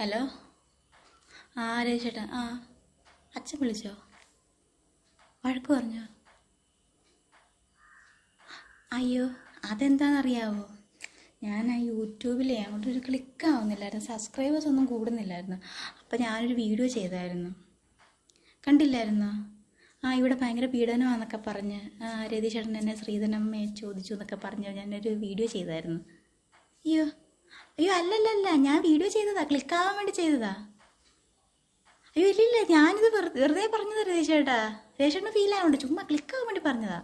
Hello? ആ രേശേട്ടാ ആ അച്ഛൻ വിളിച്ചോ? വഴക്ക് പറഞ്ഞോ? അയ്യോ അതെന്താണെന്നറിയാവോ ഞാൻ ആ യൂട്യൂബിലെ അങ്ങോട്ടൊരു ക്ലിക്ക് ആവുന്നില്ലായിരുന്നു സബ്സ്ക്രൈബേഴ്സ് ഒന്നും കൂടുന്നില്ലായിരുന്നു. അപ്പം ഞാനൊരു വീഡിയോ ചെയ്തായിരുന്നു. കണ്ടില്ലായിരുന്നു? ആ ഇവിടെ ഭയങ്കര പീഡനമാണെന്നൊക്കെ പറഞ്ഞ് ആ രതീഷേട്ടൻ എന്നെ ശ്രീധനമ്മയെ ചോദിച്ചു എന്നൊക്കെ പറഞ്ഞ് ഞാനൊരു വീഡിയോ ചെയ്തായിരുന്നു. അയ്യോ അയ്യോ അല്ലല്ലല്ല ഞാൻ വീഡിയോ ചെയ്തതാ ക്ലിക്കാവാൻ വേണ്ടി ചെയ്തതാ. അയ്യോ ഇല്ലില്ല ഞാനിത് വെറു- വെറുതെ പറഞ്ഞതാ രേഷേട്ടാ രേഷേട്ടന് ഫീൽ ആവുന്നുണ്ട് ചുമ്മാ ക്ലിക്കാവാൻ വേണ്ടി പറഞ്ഞതാ.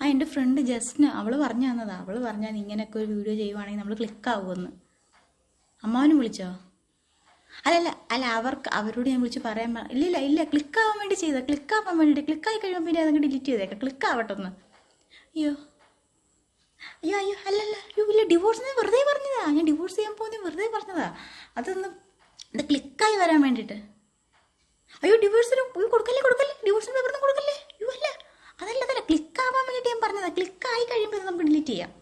ആ എന്റെ ഫ്രണ്ട് ജസ്റ്റിന് അവൾ പറഞ്ഞു തന്നതാ അവൾ പറഞ്ഞാൽ ഇങ്ങനെയൊക്കെ ഒരു വീഡിയോ ചെയ്യുവാണെങ്കിൽ നമ്മൾ ക്ലിക്കാവുമെന്ന് അമ്മാവനും വിളിച്ചോ? അല്ലല്ല അല്ല അവർക്ക് അവരോട് ഞാൻ വിളിച്ച് പറയാൻ ഇല്ല ഇല്ല ക്ലിക്കാവാൻ വേണ്ടി ചെയ്താ ക്ലിക്കാവാൻ വേണ്ടിയിട്ട് ക്ലിക്കായി കഴിയുമ്പോൾ പിന്നെ അതങ്ങ് ഡിലീറ്റ് ചെയ്തേക്കാം ക്ലിക്കാവട്ടെ ഒന്ന് അയ്യോ. അയ്യോ അയ്യോ അല്ലല്ല. അയ്യോ ഇല്ല ഡിവോഴ്സിന് വെറുതെ പറഞ്ഞതാ. ഞാൻ ഡിവോഴ്സ് ചെയ്യാൻ പോകുന്നത് വെറുതെ പറഞ്ഞതാ. അതൊന്ന് ഇത് ക്ലിക്കായി വരാൻ വേണ്ടിയിട്ട് അയ്യോ ഡിവോഴ്സിന് കൊടുക്കല്ലേ കൊടുക്കല്ലേ? ഡിവോഴ്സിന് പേപ്പറൊന്നും കൊടുക്കല്ലേ? അയ്യോ അല്ല. അതല്ല അതല്ല. ക്ലിക്കാവാൻ വേണ്ടിയിട്ട് ഞാൻ പറഞ്ഞതാ. ക്ലിക്കായി കഴിയുമ്പോൾ ഇത് നമുക്ക് ഡിലീറ്റ് ചെയ്യാം.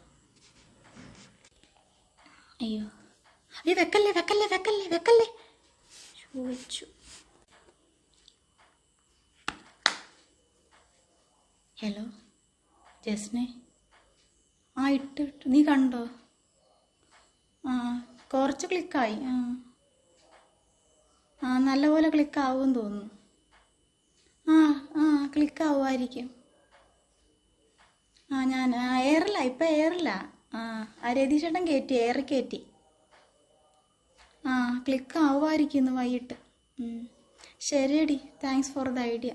അയ്യോ. അയ്യോ വെക്കല്ലേ വെക്കല്ലേ വെക്കല്ലേ വെക്കല്ലേ? ചോദിച്ചു. ഹലോ ജസ്നെ ആ ഇട്ട് ഇട്ട്. നീ കണ്ടോ? ആ കുറച്ച് ക്ലിക്കായി ആ. ആ നല്ലപോലെ ക്ലിക്കാവുമെന്ന് തോന്നുന്നു. ആ ആ ക്ലിക്കാവുമായിരിക്കും ആ ഞാൻ ഏറില്ല ഇപ്പം എയറില്ല ആ. ആ രതീഷേട്ടൻ കയറ്റി എയറിൽ കയറ്റി ആ ക്ലിക്കാവുമായിരിക്കും ഇന്ന് വൈകിട്ട്. ശരിയടി. Thanks for the idea